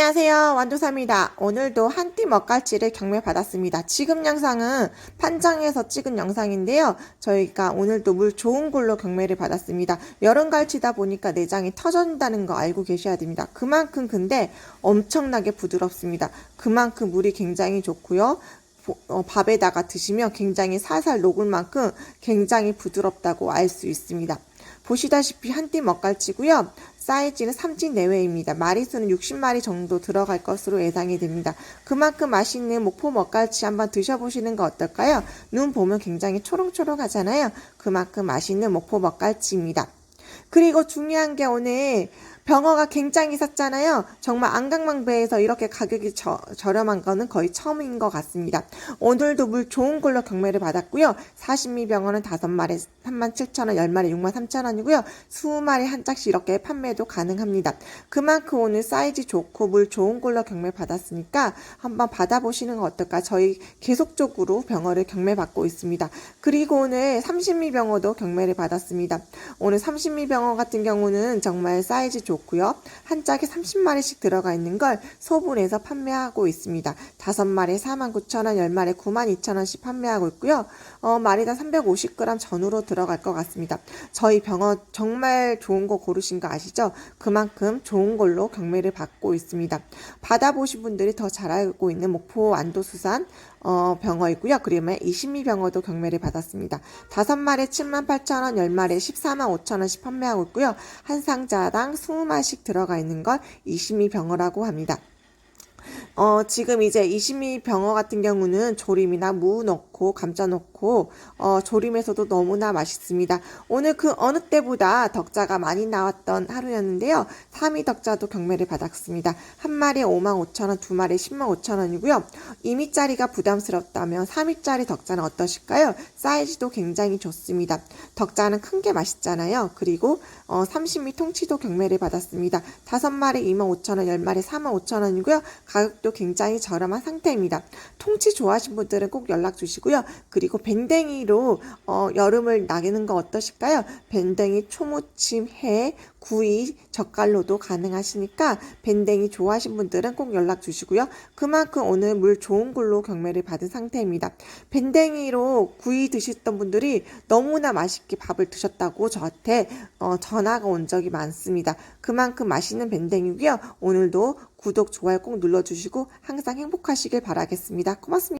안녕하세요. 완두사입니다. 오늘도 한띠 먹갈치를 경매받았습니다. 지금 영상은 판장에서 찍은 영상인데요. 저희가 오늘도 물 좋은 걸로 경매를 받았습니다. 여름갈치다 보니까 내장이 터진다는 거 알고 계셔야 됩니다. 그만큼 근데 엄청나게 부드럽습니다. 그만큼 물이 굉장히 좋고요. 보- 어, 밥에다가 드시면 굉장히 살살 녹을 만큼 굉장히 부드럽다고 알 수 있습니다. 보시다시피 한띠 먹갈치고요. 사이즈는 3진 내외입니다. 마리수는 60마리 정도 들어갈 것으로 예상이 됩니다. 그만큼 맛있는 목포 먹갈치 한번 드셔보시는 거 어떨까요? 눈 보면 굉장히 초롱초롱하잖아요. 그만큼 맛있는 목포 먹갈치입니다. 그리고 중요한 게 오늘 병어가 굉장히 쌌잖아요. 정말 안강망배에서 이렇게 가격이 저, 저렴한 거는 거의 처음인 것 같습니다. 오늘도 물 좋은 걸로 경매를 받았고요. 40미 병어는 5마리 37,000원, 10마리 63,000원이고요. 20마리 한 짝씩 이렇게 판매도 가능합니다. 그만큼 오늘 사이즈 좋고 물 좋은 걸로 경매 받았으니까 한번 받아보시는 거 어떨까? 저희 계속적으로 병어를 경매 받고 있습니다. 그리고 오늘 30미 병어도 경매를 받았습니다. 오늘 30미 병어 같은 경우는 정말 사이즈 좋고요. 한 짝에 30마리씩 들어가 있는 걸 소분해서 판매하고 있습니다. 5마리에 49,000원, 10마리에 92,000원씩 판매하고 있고요. 어, 마리당 350g 전후로 들어갈 것 같습니다. 저희 병어 정말 좋은 거 고르신 거 아시죠? 그만큼 좋은 걸로 경매를 받고 있습니다. 받아보신 분들이 더 잘 알고 있는 목포 안도수산 어, 병어이고요. 그러면 20미 병어도 경매를 받았습니다. 5마리에 78,000원, 10마리에 14만 5천원씩 판매하고 있고요. 한 상자당 20마리씩 들어가 있는 걸 20미 병어라고 합니다. 어, 지금 이제 이시미 병어 같은 경우는 조림이나 무 넣고 감자 넣고 어, 조림에서도 너무나 맛있습니다. 오늘 그 어느 때보다 덕자가 많이 나왔던 하루였는데요. 3위 덕자도 경매를 받았습니다. 한 마리에 5만 5천 원, 두 마리에 10만 5천 원이고요. 2미짜리가 부담스럽다면 3미짜리 덕자는 어떠실까요? 사이즈도 굉장히 좋습니다. 덕자는 큰 게 맛있잖아요. 그리고 어, 30미 통치도 경매를 받았습니다. 5마리 2만 5천 원, 10마리 4만 5천 원이고요. 가격도 굉장히 저렴한 상태입니다. 통치 좋아하신 분들은 꼭 연락 주시고요. 그리고 밴댕이로 어, 여름을 나기는 거 어떠실까요? 밴댕이 초무침, 해, 구이, 젓갈로도 가능하시니까 밴댕이 좋아하신 분들은 꼭 연락 주시고요. 그만큼 오늘 물 좋은 걸로 경매를 받은 상태입니다. 밴댕이로 구이 드셨던 분들이 너무나 맛있게 밥을 드셨다고 저한테 어, 전화가 온 적이 많습니다. 그만큼 맛있는 밴댕이고요. 오늘도 구독, 좋아요 꼭 눌러주시고 항상 행복하시길 바라겠습니다. 고맙습니다.